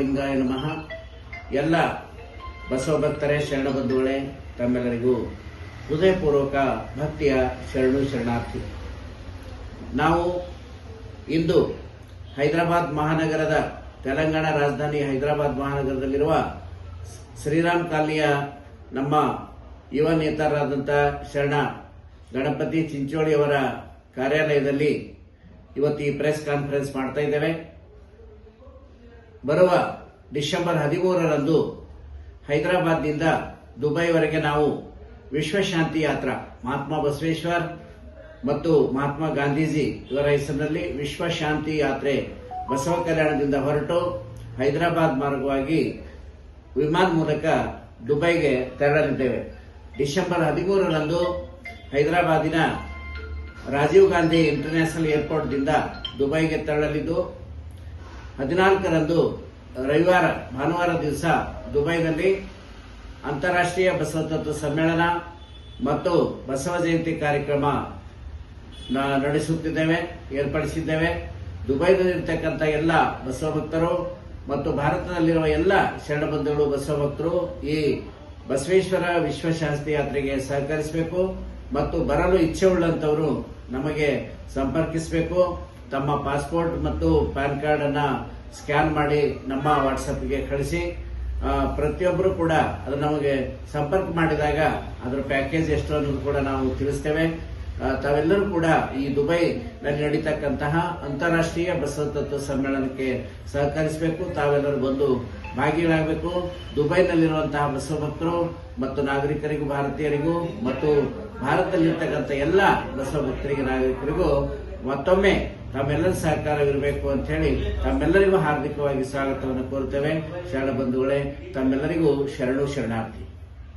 ಬಸವಲಿಂಗಾಯ ನಮಃ. ಎಲ್ಲ ಬಸವ ಭಕ್ತರೇ ಶರಣ ಬಂಧುಗಳೇ ತಮ್ಮೆಲ್ಲರಿಗೂ ಹೃದಯಪೂರ್ವಕ ಭಕ್ತಿಯ ಶರಣು ಶರಣಾರ್ಥಿ. ನಾವು ಇಂದು ಹೈದರಾಬಾದ್ ಮಹಾನಗರದ ತೆಲಂಗಾಣ ರಾಜಧಾನಿ ಹೈದರಾಬಾದ್ ಮಹಾನಗರದಲ್ಲಿರುವ ಶ್ರೀರಾಮ್ ಕಾಲನಿಯ ನಮ್ಮ ಯುವ ನೇತಾರರಾದಂಥ ಶರಣ ಗಣಪತಿ ಚಿಂಚೋಳಿಯವರ ಕಾರ್ಯಾಲಯದಲ್ಲಿ ಇವತ್ತು ಈ ಪ್ರೆಸ್ ಕಾನ್ಫರೆನ್ಸ್ ಮಾಡ್ತಾ ಇದ್ದೇವೆ. ಬರುವ ಡಿಸೆಂಬರ್ ಹದಿಮೂರರಂದು ಹೈದರಾಬಾದ್ನಿಂದ ದುಬೈವರೆಗೆ ನಾವು ವಿಶ್ವಶಾಂತಿ ಯಾತ್ರ, ಮಹಾತ್ಮ ಬಸವೇಶ್ವರ್ ಮತ್ತು ಮಹಾತ್ಮ ಗಾಂಧೀಜಿ ಇವರ ಹೆಸರಿನಲ್ಲಿ ವಿಶ್ವಶಾಂತಿ ಯಾತ್ರೆ ಬಸವ ಕಲ್ಯಾಣದಿಂದ ಹೊರಟು ಹೈದರಾಬಾದ್ ಮಾರ್ಗವಾಗಿ ವಿಮಾನ ಮೂಲಕ ದುಬೈಗೆ ತೆರಳಲಿದ್ದೇವೆ. ಡಿಸೆಂಬರ್ ಹದಿಮೂರರಂದು ಹೈದರಾಬಾದಿನ ರಾಜೀವ್ ಗಾಂಧಿ ಇಂಟರ್ನ್ಯಾಷನಲ್ ಏರ್ಪೋರ್ಟ್ದಿಂದ ದುಬೈಗೆ ತೆರಳಲಿದ್ದು ಹದಿನಾಲ್ಕರಂದು ರವಿವಾರ, ಭಾನುವಾರ ದಿವಸ ದುಬೈನಲ್ಲಿ ಅಂತಾರಾಷ್ಟ್ರೀಯ ಬಸವ ತತ್ವ ಸಮ್ಮೇಳನ ಮತ್ತು ಬಸವ ಜಯಂತಿ ಕಾರ್ಯಕ್ರಮ ನಡೆಸುತ್ತಿದ್ದೇವೆ, ಏರ್ಪಡಿಸಿದ್ದೇವೆ. ದುಬೈನಲ್ಲಿರ್ತಕ್ಕಂಥ ಎಲ್ಲ ಬಸವ ಭಕ್ತರು ಮತ್ತು ಭಾರತದಲ್ಲಿರುವ ಎಲ್ಲ ಶರಣ ಬಂಧುಗಳು ಬಸವ ಭಕ್ತರು ಈ ಬಸವೇಶ್ವರ ವಿಶ್ವಶಾಸ್ತ್ರಿ ಯಾತ್ರೆಗೆ ಸಹಕರಿಸಬೇಕು ಮತ್ತು ಬರಲು ಇಚ್ಛೆ ಉಳ್ಳಂತವರು ನಮಗೆ ಸಂಪರ್ಕಿಸಬೇಕು. ತಮ್ಮ ಪಾಸ್ಪೋರ್ಟ್ ಮತ್ತು ಪ್ಯಾನ್ ಕಾರ್ಡ್ ಅನ್ನ ಸ್ಕ್ಯಾನ್ ಮಾಡಿ ನಮ್ಮ ವಾಟ್ಸಪ್ಗೆ ಕಳಿಸಿ. ಪ್ರತಿಯೊಬ್ಬರು ಕೂಡ ಅದು ನಮಗೆ ಸಂಪರ್ಕ ಮಾಡಿದಾಗ ಅದರ ಪ್ಯಾಕೇಜ್ ಎಷ್ಟು ಅನ್ನೋದು ಕೂಡ ನಾವು ತಿಳಿಸ್ತೇವೆ. ತಾವೆಲ್ಲರೂ ಕೂಡ ಈ ದುಬೈನಲ್ಲಿ ನಡೀತಕ್ಕಂತಹ ಅಂತಾರಾಷ್ಟ್ರೀಯ ಬಸವತತ್ವ ಸಮ್ಮೇಳನಕ್ಕೆ ಸಹಕರಿಸಬೇಕು. ತಾವೆಲ್ಲರೂ ಬಂದು ಭಾಗಿಗಳಾಗಬೇಕು. ದುಬೈನಲ್ಲಿರುವಂತಹ ಬಸವ ಭಕ್ತರು ಮತ್ತು ನಾಗರಿಕರಿಗೂ ಭಾರತೀಯರಿಗೂ ಮತ್ತು ಭಾರತದಲ್ಲಿರ್ತಕ್ಕಂಥ ಎಲ್ಲ ಬಸವ ಭಕ್ತರಿಗೆ ನಾಗರಿಕರಿಗೂ ಮತ್ತೊಮ್ಮೆ ತಮ್ಮೆಲ್ಲರ ಸಹಕಾರವಿರಬೇಕು ಅಂತ ಹೇಳಿ ತಮ್ಮೆಲ್ಲರಿಗೂ ಹಾರ್ದಿಕವಾಗಿ ಸ್ವಾಗತವನ್ನು ಕೋರುತ್ತೇವೆ. ಶರಣ ಬಂಧುಗಳೇ ತಮ್ಮೆಲ್ಲರಿಗೂ ಶರಣು ಶರಣಾರ್ಥಿ.